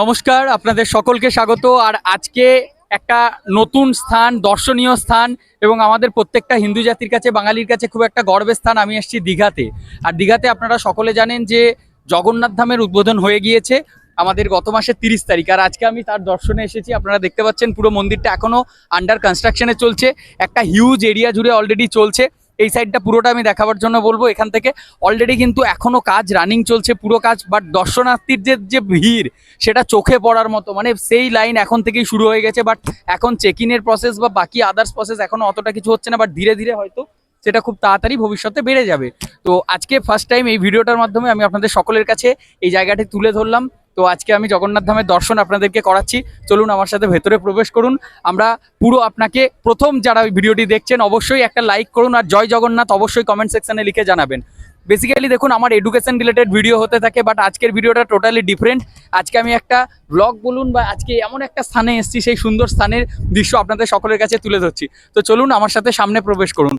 নমস্কার, আপনাদের সকলকে স্বাগত। আর আজকে একটা নতুন স্থান, দর্শনীয় স্থান এবং আমাদের প্রত্যেকটা হিন্দু জাতির কাছে, বাঙালির কাছে খুব একটা গর্বের স্থান আমি এসেছি দীঘাতে। আর দীঘাতে আপনারা সকলে জানেন যে জগন্নাথ ধামের উদ্বোধন হয়ে গিয়েছে আমাদের গত মাসের তিরিশ তারিখ। আর আজকে আমি তার দর্শনে এসেছি, আপনারা দেখতে পাচ্ছেন পুরো মন্দিরটা এখনও আন্ডার কনস্ট্রাকশনে চলছে। একটা হিউজ এরিয়া জুড়ে অলরেডি চলছে। এই সাইডটা পুরোটা আমি দেখাবার জন্য বলব। এখান থেকে অলরেডি কিন্তু এখনও কাজ রানিং চলছে, পুরো কাজ। বাট দর্শনার্থীদের যে ভিড়, সেটা চোখে পড়ার মতো। মানে সেই লাইন এখন থেকেই শুরু হয়ে গেছে। বাট এখন চেক ইনের প্রসেস বা বাকি আদার্স প্রসেস এখনও অতটা কিছু হচ্ছে না। বাট ধীরে ধীরে হয়তো সেটা খুব তাড়াতাড়ি ভবিষ্যতে বেড়ে যাবে। তো আজকে ফার্স্ট টাইম এই ভিডিওটার মাধ্যমে আমি আপনাদের সকলের কাছে এই জায়গাটি তুলে ধরলাম। তো আজকে আমি জগন্নাথ ধামের দর্শন আপনাদেরকে করাচ্ছি। চলুন আমার সাথে ভেতরে প্রবেশ করুন। আমরা পুরো আপনাকে প্রথম যারা ভিডিওটি দেখছেন, অবশ্যই একটা লাইক করুন আর জয় জগন্নাথ অবশ্যই কমেন্ট সেকশানে লিখে জানাবেন। বেসিক্যালি দেখুন, আমার এডুকেশন রিলেটেড ভিডিও হতে থাকে বাট আজকের ভিডিওটা টোটালি ডিফারেন্ট আজকে আমি একটা ব্লগ বলুন বা আজকে এমন একটা স্থানে এসেছি, সেই সুন্দর স্থানের দৃশ্য আপনাদের সকলের কাছে তুলে ধরছি। তো চলুন আমার সাথে সামনে প্রবেশ করুন।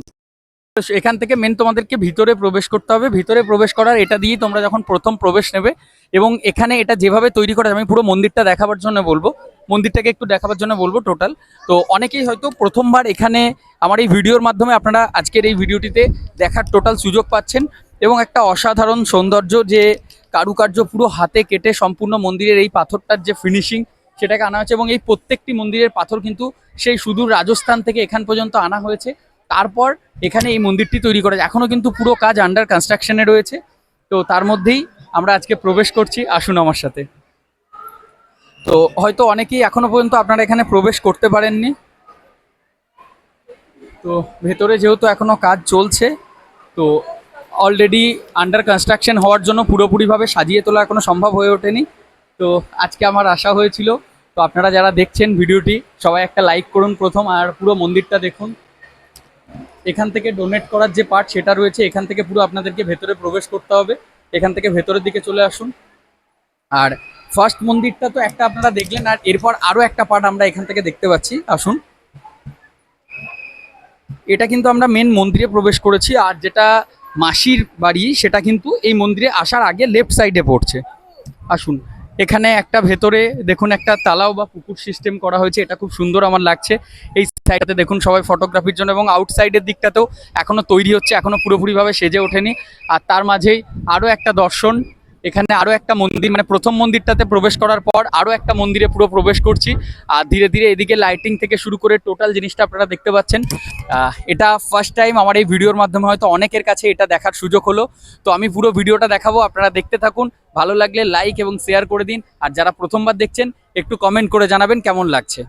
এখান থেকে মেন তোমাদেরকে ভিতরে প্রবেশ করতে হবে। ভিতরে প্রবেশ করার এটা দিয়েই তোমরা যখন প্রথম প্রবেশ নেবে এবং এখানে এটা যেভাবে তৈরি করা আমি পুরো মন্দিরটা দেখাবার জন্য বলব। মন্দিরটাকে একটু দেখাবার জন্য বলব টোটাল তো অনেকেই হয়তো প্রথমবার এখানে আমার এই ভিডিওর মাধ্যমে আপনারা আজকের এই ভিডিওটিতে দেখার টোটাল সুযোগ পাচ্ছেন এবং একটা অসাধারণ সৌন্দর্য যে কারুকার্য পুরো হাতে কেটে সম্পূর্ণ মন্দিরের এই পাথরটার যে ফিনিশিং সেটাকে আনা হয়েছে এবং এই প্রত্যেকটি মন্দিরের পাথর কিন্তু সেই সুদূর রাজস্থান থেকে এখান পর্যন্ত আনা হয়েছে। তারপর এখানে এই মন্দিরটি তৈরি করা যায়। এখনও কিন্তু পুরো কাজ আন্ডার কনস্ট্রাকশনে রয়েছে। তো তার মধ্যেই আমরা আজকে প্রবেশ করছি। আসুন আমার সাথে। তো হয়তো অনেকেই এখনও পর্যন্ত আপনারা এখানে প্রবেশ করতে পারেননি। তো ভেতরে যেহেতু এখনও কাজ চলছে, তো অলরেডি আন্ডার কনস্ট্রাকশন হওয়ার জন্য পুরোপুরিভাবে সাজিয়ে তোলা এখনও সম্ভব হয়ে ওঠেনি। তো আজকে আমার আশা হয়েছিল, তো আপনারা যারা দেখছেন ভিডিওটি, সবাই একটা লাইক করুন প্রথম, আর পুরো মন্দিরটা দেখুন। এখান থেকে ডোনেট করার যে পার্ট সেটা রয়েছে, এখান থেকে পুরো আপনাদেরকে ভেতরে প্রবেশ করতে হবে। এখান থেকে ভেতরের দিকে চলে আসুন। আর ফার্স্ট মন্দিরটা তো একটা আপনারা দেখলেন, আর এরপর আরও একটা পার্ট আমরা এখান থেকে দেখতে পাচ্ছি। আসুন। এটা কিন্তু আমরা মেন মন্দিরে প্রবেশ করেছি, আর যেটা মাসির বাড়ি, সেটা কিন্তু এই মন্দিরে আসার আগে লেফট সাইডে পড়ছে। আসুন। এখানে একটা ভেতরে দেখুন একটা তালাও বা পুকুর সিস্টেম করা হয়েছে, এটা খুব সুন্দর আমার লাগছে। এই সাইডটাতে দেখুন সবাই ফটোগ্রাফির জন্য এবং আউটসাইডের দিকটাতেও এখনও তৈরি হচ্ছে এখনও পুরোপুরিভাবে সেজে ওঠেনি। আর তার মাঝেই আরও একটা দর্শন এখানে আরও একটা মন্দির মানে প্রথম মন্দিরটাতে প্রবেশ করার পর আরও একটা মন্দিরে পুরো প্রবেশ করছি। আর ধীরে ধীরে এদিকে লাইটিং থেকে শুরু করে টোটাল জিনিসটা আপনারা দেখতে পাচ্ছেন। এটা ফার্স্ট টাইম আমার এই ভিডিওর মাধ্যমে হয়তো অনেকের কাছে এটা দেখার সুযোগ হলো। তো আমি পুরো ভিডিওটা দেখাবো, আপনারা দেখতে থাকুন। ভালো লাগলে লাইক এবং শেয়ার করে দিন। আর যারা প্রথমবার দেখছেন, একটু কমেন্ট করে জানাবেন কেমন লাগছে।